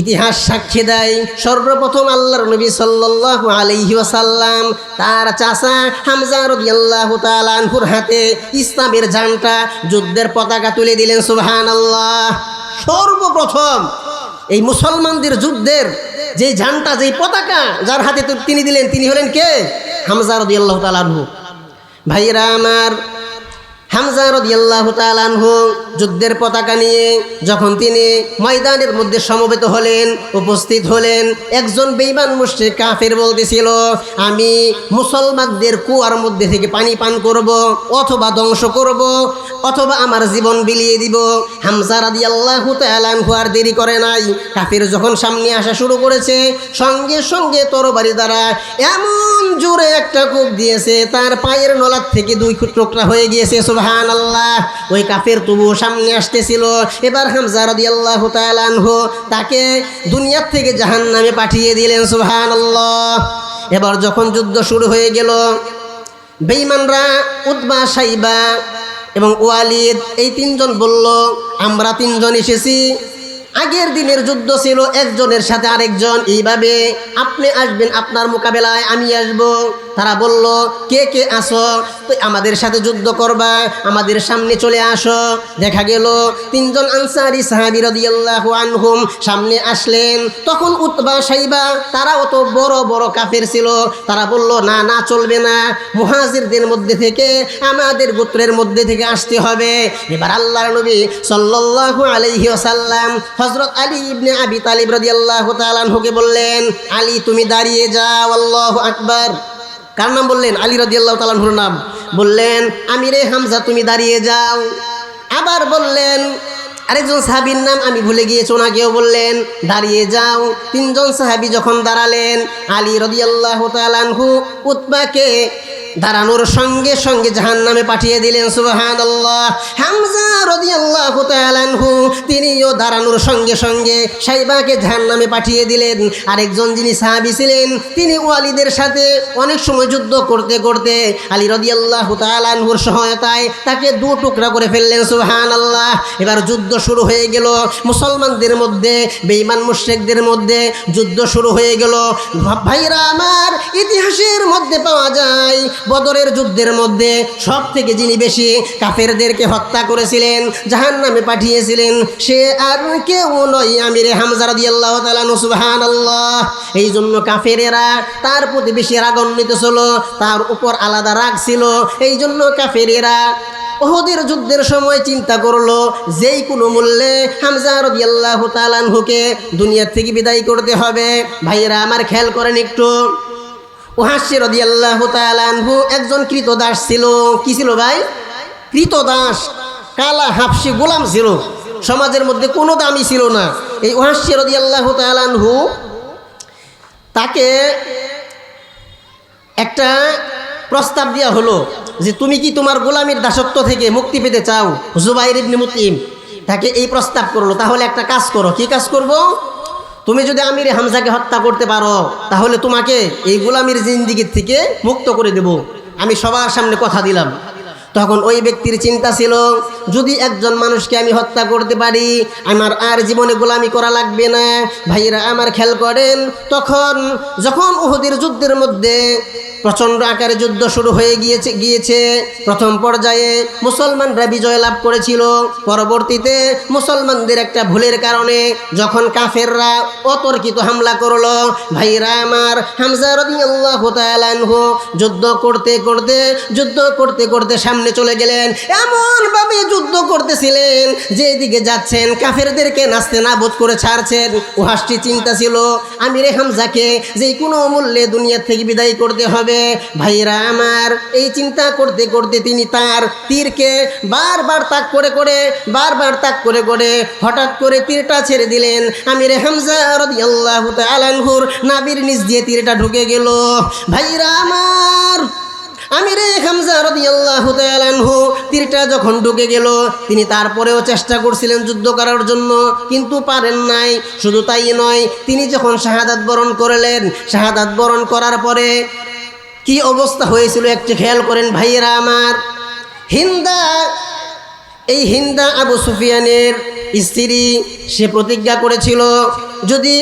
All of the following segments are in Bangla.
ইতিহাস সাক্ষী দেয়। সর্বপ্রথম আল্লাহর নবী সাল্লাল্লাহু আলাইহি ওয়াসাল্লাম তার চাচা হামজা রাদিয়াল্লাহু তাআলা আনহুর হাতে ইসলামের ঝান্ডা যুদ্ধের পতাকা তুলে দিলেন, সুবহানাল্লাহ। সর্বপ্রথম এই মুসলমানদের যুদ্ধের যে ঝান্ডা যেই পতাকা যার হাতে তিনি দিলেন, তিনি হলেন কে? হামজা রাদিয়াল্লাহু তাআলা আনহু। ভাইরা আমার হামজা রদিয়াল্লাহু তাআলাহু যুদ্ধের পতাকা নিয়ে যখন তিনি ময়দানের মধ্যে সমবেত হলেন, উপস্থিত হলেন, একজন বেঈমান মুশরিক কাফের বলতেছিল, আমি মুসলমানদের কুয়ার মধ্যে থেকে পানি পান করব অথবা ধ্বংস করব অথবা আমার জীবন বিলিয়ে দিব। হামজা রাদিয়াল্লাহু তাআলাহু আর দেরি করে নাই। কাফের যখন সামনে আসা শুরু করেছে, সঙ্গে সঙ্গে তরবারি দ্বারা এমন জোরে একটা কূপ দিয়েছে, তার পায়ের নলার থেকে দুই টুকরা হয়ে গিয়েছে সুবহান আল্লাহ ওই কাফের তবুও সামনে আসতেছিল। এবার হামজা রদি আল্লাহ আনহু তাকে দুনিয়ার থেকে জাহান্নামে পাঠিয়ে দিলেন সুবহান আল্লাহ এবার যখন যুদ্ধ শুরু হয়ে গেল বেইমানরা উতবা, সাইবা এবং ওয়ালিদ এই তিনজন বলল, আমরা তিনজন এসেছি। আগের দিনের যুদ্ধ ছিল, একজনের সাথে আরেকজন। এইভাবে আপনি আসবেন আপনার মোকাবেলায়, আমি আসব। তারা বলল, কে কে আসো? তো আমাদের সাথে যুদ্ধ করবা, আমাদের সামনে চলে আসো। দেখা গেল, তিনজন আনসারি সাহাবি আনহুম সামনে আসলেন। তখন উতবা সাইবা, তারা অত বড় বড় কাফের ছিল। তারা বলল, না না, চলবে না। মুহাজিরদের মধ্যে থেকে, আমাদের গোত্রের মধ্যে থেকে আসতে হবে। এবার আল্লাহ নবী সাল্লাল্লাহু আলাইহি হযরত আলী ইবনে আবি তালিব রাদিয়াল্লাহু তাআলা আনহুকে বললেন, আলী, তুমি দাঁড়িয়ে যাও, আল্লাহু আকবার। কার নাম বললেন? আলী রাদিয়াল্লাহু তাআলা আনহুর নাম। বললেন, আমিরে হামজা, তুমি দাঁড়িয়ে যাও। আবার বললেন, আরেকজন সাহাবির নাম আমি ভুলে গিয়েছি, ওনাকেও বললেন, দাঁড়িয়ে যাও। তিনজন সাহাবি যখন দাঁড়ালেন, আলী রদিয়াল্লাহ তালানহু উৎবাকে দাঁড়ানোর সঙ্গে সঙ্গে জাহান নামে পাঠিয়ে দিলেন সুবাহান আল্লাহ হামজা রদিয়াল্লাহ তালানহু তিনিও দাঁড়ানোর সঙ্গে সঙ্গে সাইবাকে জাহান নামে পাঠিয়ে দিলেন। আরেকজন যিনি সাহাবি ছিলেন, তিনি ওয়ালিদের সাথে অনেক সময় যুদ্ধ করতে করতে আলী রদিয়াল্লাহ তালানহুর সহায়তায় তাকে দু টুকরা করে ফেললেন সুহান আল্লাহ এবার যুদ্ধ শুরু হয়ে গেল, মুসলমানদের মধ্যে, বেঈমান মুশ্রেকদের মধ্যে যুদ্ধ শুরু হয়ে গেল। ভাইরা, আমার ইতিহাসের মধ্যে পাওয়া যায় বদরের যুদ্ধের মধ্যে সব থেকে যিনি বেশি কাফেরদেরকে হত্যা করেছিলেন জাহান নামে পাঠিয়েছিলেন, সে আর কেউ নয় আমিরে হামজার দিয়াল্লাহ তালানু আল্লাহ এই জন্য কাফেরেরা তার প্রতি বেশি রাগান্বিত ছিল, তার উপর আলাদা রাগ ছিল। এই জন্য কাফেরেরা ওহদের যুদ্ধের সময় চিন্তা করল, যেই কোনো মূল্যে হামজা রদিয়াল্লাহ তালানহুকে দুনিয়ার থেকে বিদায় করতে হবে। ভাইয়েরা, আমার খেয়াল করেন একটু। ওহাসি রদিয়াল্লাহ তালানহু একজন কৃতদাস ছিল। কি ছিল ভাই? কৃতদাস, কালা, হাফসি, গোলাম ছিল। সমাজের মধ্যে কোনো দামি ছিল না। এই ওহাসি রদিয়াল্লাহ তালানহু তাকে একটা প্রস্তাব দেওয়া হলো যে তুমি কি তোমার গোলামীর দাসত্ব থেকে মুক্তি পেতে চাও? জুবাইর ইবনে মুতিম তাকে এই প্রস্তাব করল। তাহলে একটা কাজ করো। কি কাজ করব? তুমি যদি আমির হামজাকে হত্যা করতে পারো, তাহলে তোমাকে এই গোলামির জিন্দিগির থেকে মুক্ত করে দেব। আমি সবার সামনে কথা দিলাম। তখন ওই ব্যক্তির চিন্তা ছিল, যদি একজন মানুষকে আমি হত্যা করতে পারি, আমার আর জীবনে গোলামি করা লাগবে না। ভাইয়েরা, আমার খেয়াল করেন, তখন, যখন উহুদের যুদ্ধের মধ্যে প্রচণ্ড আকারে যুদ্ধ শুরু হয়ে গিয়েছে গিয়েছে। প্রথম পর্যায়ে মুসলমানরা বিজয় লাভ করেছিল। পরবর্তীতে মুসলমানদের একটা ভুলের কারণে যখন কাফেররা অতর্কিত হামলা করল, ভাইরা আমার, হামজা রাদিয়াল্লাহু যুদ্ধ করতে করতে, যুদ্ধ করতে করতে সামনে চলে গেলেন। এমন ভাবে যুদ্ধ করতেছিলেন, যেদিকে যাচ্ছেন, কাফেরদেরকে নাচতে নাবোধ করে ছাড়ছেন। ও হাসটি চিন্তা ছিল, আমিরে হামজাকে যে কোনো মূল্যে দুনিয়া থেকে বিদায় করতে হবে ভাইরা আমার, এই চিন্তা করতে করতে তিনি তার তীরকে বারবার তাক করে করে, বারবার তাক করে করে হঠাৎ করে তীরটা ছেড়ে দিলেন। আমিরে হামজা রাদিয়াল্লাহু তাআলা আনহুর নাবির নিচ দিয়ে তীরটা ঢুকে গেল। ভাইরা আমার, আমিরে হামজা রাদিয়াল্লাহু তাআলা আনহু তীরটা যখন ঢুকে গেল, তিনি তারপরেও চেষ্টা করছিলেন যুদ্ধ করার জন্য, কিন্তু পারেন নাই। শুধু তাই নয়, তিনি যখন শাহাদাত বরণ করলেন, শাহাদাত বরণ করার পরে কি অবস্থা হয়েছিল একটু খেয়াল করেন ভাইয়েরা আমার। হিন্দা, এই হিন্দা আবু সুফিয়ানের স্ত্রী, সে প্রতিজ্ঞা করেছিল যদি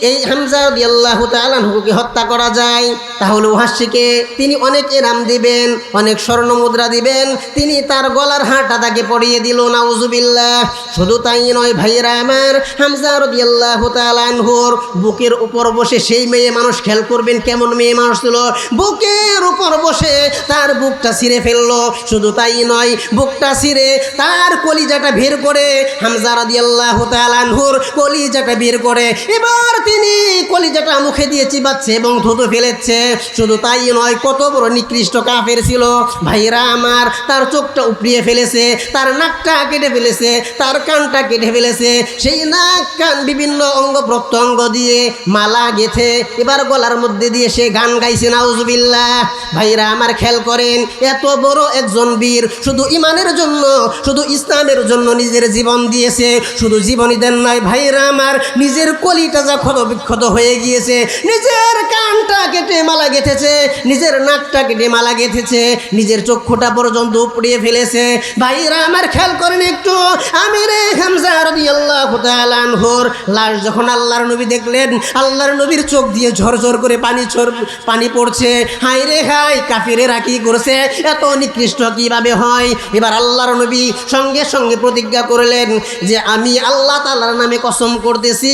এই হামজা আল্লাহ তালানহুকে হত্যা করা যায়, তাহলে ওহাসিকে তিনি অনেক এরাম দিবেন, অনেক স্বর্ণ মুদ্রা দিবেন, তিনি তার গলার হাঁটা তাকে পরিয়ে দিল, নাউজুবিল্লাহ। শুধু তাই নয় ভাইয়েরা আমার, হামজা আল্লাহ তালানহুর বুকের উপর বসে সেই মেয়ে মানুষ খেয়াল করবেন কেমন মেয়ে মানুষ ছিল। বুকের উপর বসে তার বুকটা ছিঁড়ে ফেলল। শুধু তাই নয়, বুকটা ছিঁড়ে তার কলিজাটা বের করে হামজা রাদিয়াল্লাহ তালানহুর কলিজাটা বের করে এবার তিনি কলিজাটা মুখে দিয়ে চিবাচ্ছে এবং থুতু ফেলেছে। শুধু তাই নয়, কত বড় নিকৃষ্ট কাফের ছিল। ভাইরা আমার, তার চোখটা উপড়িয়ে ফেলেছে, তার নাকটা কেটে ফেলেছে, তার কানটা কেটে ফেলেছে। সেই নাক কান বিভিন্ন অঙ্গ প্রত্যঙ্গ দিয়ে মালা গেথে এবার গলার মধ্যে দিয়ে সে গান গাইছে, নাউজুবিল্লাহ। ভাইরা আমার খেল করেন, এত বড় একজন বীর শুধু ইমানের জন্য, শুধু ইসলামের জন্য নিজের জীবন দিয়েছে। শুধু জীবনই দেন নয় ভাইরা আমার, নিজের কলিটা যা ক্ষত বিক্ষত হয়ে গিয়েছে, নিজের কানটা কেটে মালা গেঁথেছে, নিজের নাকটা কেটে মালা গেঁথেছে, নিজের চক্ষুটা পর্যন্ত উপড়িয়ে ফেলেছে। ভাইরা আমার খেয়াল করেন একটু আমি রে হামজা তাআলা আনহুর লাশ যখন আল্লাহর নবী দেখলেন, আল্লাহর নবীর চোখ দিয়ে ঝরঝর করে পানি ঝর, পানি পড়ছে। হাই রে হাই কাফিরেরা কি করছে? এত নিকৃষ্ট কীভাবে হয়? এবার আল্লাহর নবী সঙ্গে সঙ্গে প্রতিজ্ঞা করলেন যে, আমি আল্লাহ তাআলার নামে কসম করতেছি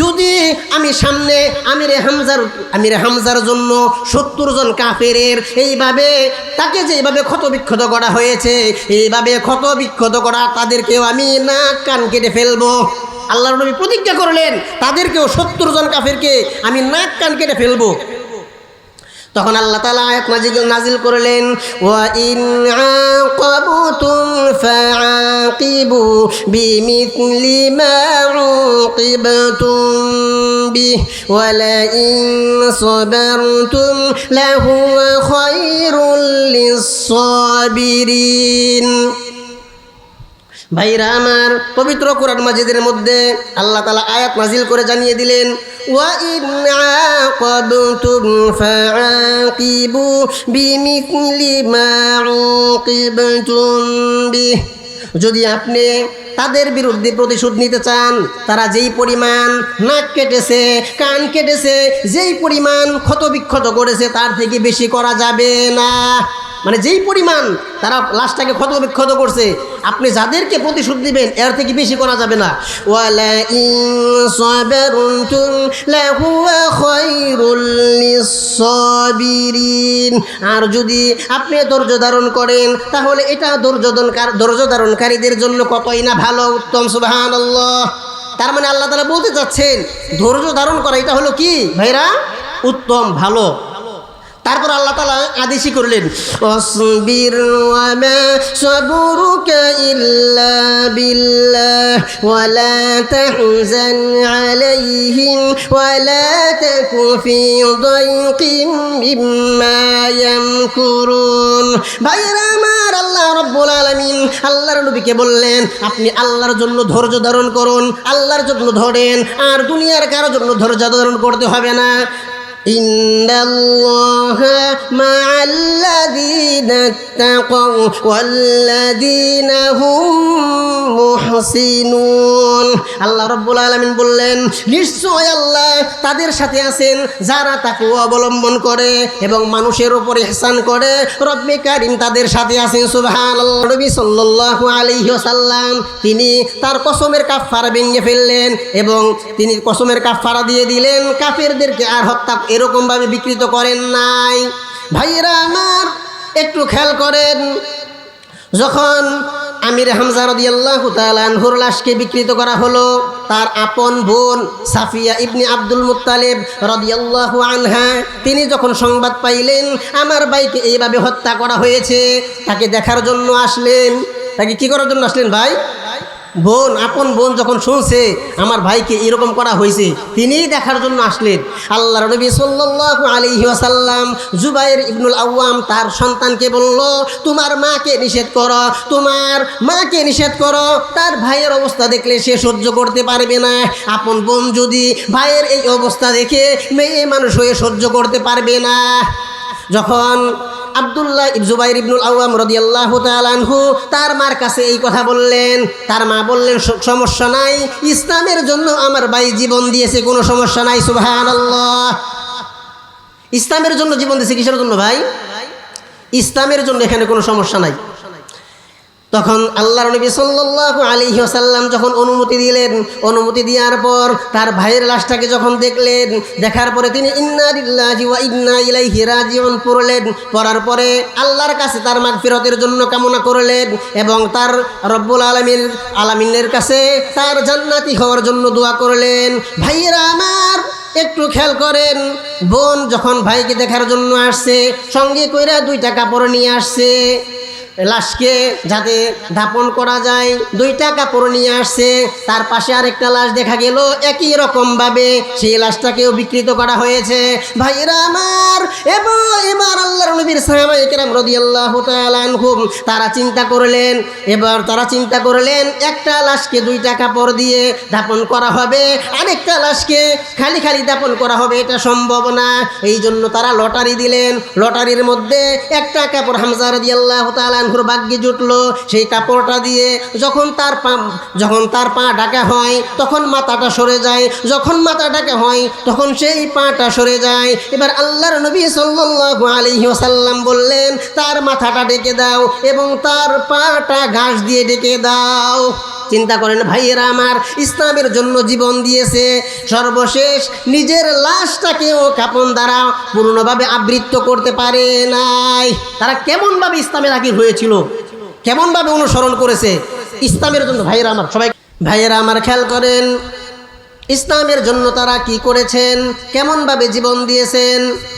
যদি আমি সামনে আমির হামজার আমির হামজার জন্য সত্তর জন কাফেরের এইভাবে, তাকে যেভাবে ক্ষত বিক্ষত করা হয়েছে, এইভাবে ক্ষত বিক্ষত করা তাদেরকেও আমি নাক কান কেটে ফেলব। আল্লাহর নবী প্রতিজ্ঞা করলেন, তাদেরকেও সত্তর জন কাফেরকে আমি নাক কান কেটে ফেলব। তখন আল্লাহ তালা আয়াত নাজিল নাজিল করলেন, ওয়া ইন আকাবতুম ফাআকিবু বিমিথলি মা উকিবতুম বিহ ওয়ালা ইন সাবারতুম লাহুয়া খায়রুল লিস-সাবিরিন ভাইরা আমার পবিত্র কোরআন মাজিদের মধ্যে আল্লাহ তালা আয়াত নাজিল করে জানিয়ে দিলেন وَإِنْ عَاقَبْتُمْ فَعَاقِبُوا بِمِثْلِ مَا عُوقِبْتُمْ بِهِ যদি আপনি তাদের বিরুদ্ধে প্রতিশোধ নিতে চান তারা যেই পরিমাণ নাক কেটেছে কান কেটেছে যেই পরিমাণ ক্ষত বিক্ষত করেছে তার থেকে বেশি করা যাবে না মানে যেই পরিমাণ তারা লাশটাকে ক্ষত বিক্ষত করছে, আপনি যাদেরকে প্রতিশোধ দিবেন, এর থেকে বেশি করা যাবে না। আর যদি আপনি ধৈর্য ধারণ করেন, তাহলে এটা ধৈর্য ধৈর্য ধারণকারীদের জন্য কতই না ভালো উত্তম, সুবহানাল্লাহ। তার মানে আল্লাহ তাআলা বলতে চাচ্ছেন, ধৈর্য ধারণ করা এটা হলো কি? ভাইরা, উত্তম, ভালো। তারপর আল্লাহ তালা আদেশই করলেন, অসবির সবরুকা ইল্লা বিল্লাহ, ওয়ালা তাহজান আলাইহিম, ওয়ালা তাকু ফি দাইকিম মিম্মা ইয়ামকুরুন। ভাইরা আমার আল্লাহ রব্বুল আলামিন আল্লাহর নবীকে বললেন, আপনি আল্লাহর জন্য ধৈর্য ধারণ করুন, আল্লাহর জন্য ধরেন, আর দুনিয়ার কারোর জন্য ধৈর্য ধারণ করতে হবে না। إن الله مع الذين اتقوا والذين هم محسنون আল্লাহ রব্বুল আলমিন বললেন নিশ্চয় আল্লাহ তাদের সাথে আছেন যারা তাকে অবলম্বন করে এবং মানুষের উপর ইহসান করে রব্বে কারিম তাদের সাথে আছেন সুবহান নবী সাল্লাল্লাহু আলাইহি ওয়াসাল্লাম তিনি তার কসমের কাফারা ভেঙে ফেললেন এবং তিনি কসমের কাফারা দিয়ে দিলেন কাফেরদেরকে আর হত্যা এরকমভাবে বিকৃত করেন নাই। ভাইয়েরা আমার, একটু খেয়াল করেন, যখন আমির হামজা রদিয়াল্লাহু তালানহুর লাশকে বিকৃত করা হলো, তার আপন বোন সাফিয়া ইবনি আব্দুল মুত্তালিব রদিয়াল্লাহু আনহা, তিনি যখন সংবাদ পাইলেন, আমার ভাইকে এইভাবে হত্যা করা হয়েছে, তাকে দেখার জন্য আসলেন। তাকে কি করার জন্য আসলেন ভাই? বোন, আপন বোন যখন শুনছে, আমার ভাইকে এরকম করা হয়েছে তিনিই দেখার জন্য আসলেন। আল্লাহ নবী সাল্লাল্লাহু আলাইহি ওয়াসাল্লাম জুবাইর ইবনুল আওয়াম তার সন্তানকে বলল, তোমার মাকে নিষেধ করো, তোমার মাকে নিষেধ করো। তার ভাইয়ের অবস্থা দেখলে সে সহ্য করতে পারবে না। আপন বোন যদি ভাইয়ের এই অবস্থা দেখে, মেয়ে মানুষ হয়ে সহ্য করতে পারবে না। যখন আব্দুল্লাহ জুবাইর ইবনুল আওয়াম রদিয়াল্লাহ তালানহু তার মার কাছে এই কথা বললেন। তার মা বললেন সমস্যা নাই। ইসলামের জন্য আমার ভাই জীবন দিয়েছে, কোনো সমস্যা নাই, সুবহানাল্লাহ। ইসলামের জন্য জীবন দিয়েছে কিসের জন্য ভাই? ইসলামের জন্য এখানে কোনো সমস্যা নাই। তখন আল্লাহর নবী সাল্লাল্লাহু আলাইহি ওয়াসাল্লাম যখন অনুমতি দিলেন, অনুমতি দেওয়ার পর তার ভাইয়ের লাশটাকে যখন দেখলেন, দেখার পরে তিনি ইন্না লিল্লাহি ওয়া ইন্না ইলাইহি রাজিউন পড়লেন। পড়ার পরে আল্লাহর কাছে তার মাগফিরতের জন্য কামনা করলেন এবং তার রব্বুল আলামিন, আলামিনের কাছে তার জান্নাতি হওয়ার জন্য দোয়া করলেন। ভাইয়েরা আমার, একটু খেয়াল করেন, বোন যখন ভাইকে দেখার জন্য আসছে, সঙ্গে কইরা দুইটা কাপড় নিয়ে আসছে। লাশকে যাতে দাপন করা যায়। দুইটা কাপড় নিয়ে আসছে, তার পাশে আরেকটা লাশ দেখা গেল। একই রকম ভাবে সেই লাশটাকেও বিকৃত করা হয়েছে। ভাইরা আমার, এবং এবার আল্লাহ নবীর সাহাবা একরাম রাদিয়াল্লাহু তাআলা আনহুম, তারা চিন্তা করলেন, এবার তারা চিন্তা করলেন, একটা লাশকে দুইটা কাপড় দিয়ে দাপন করা হবে, আরেকটা লাশকে খালি খালি দাপন করা হবে, এটা সম্ভব না। এই জন্য তারা লটারি দিলেন। লটারির মধ্যে একটা কাপড় হামজা রাদিয়াল্লাহু তাআলা আনহুর ভাগ্যে জুটলো, সেই কাপড়টা দিয়ে যখন তার পা যখন তার পা ঢাকা হয়, তখন মাথাটা সরে যায়। যখন মাথা ঢাকা হয়, তখন সেই পাটা সরে যায়। এবার আল্লাহর নবী সাল্লু আলী ওসাল্লাম বললেন, তার মাথাটা ডেকে দাও এবং তার পাটা ঘাস দিয়ে ডেকে দাও। চিন্তা করেন, ভাইয়েরা আমার, ইসলামের জন্য জীবন দিয়েছে। সর্বশেষ নিজের লাশটাকেও কাপন দ্বারা পূর্ণভাবে আবৃত্ত করতে পারে নাই। তারা কেমনভাবে ইসলামের আগে হয়েছিল? কেমনভাবে অনুসরণ করেছে? ইসলামের জন্য, ভাইয়েরা আমার, সবাই ভাইয়েরা আমার, খেয়াল করেন, ইসলামের জন্য তারা কি করেছেন? কেমনভাবে জীবন দিয়েছেন?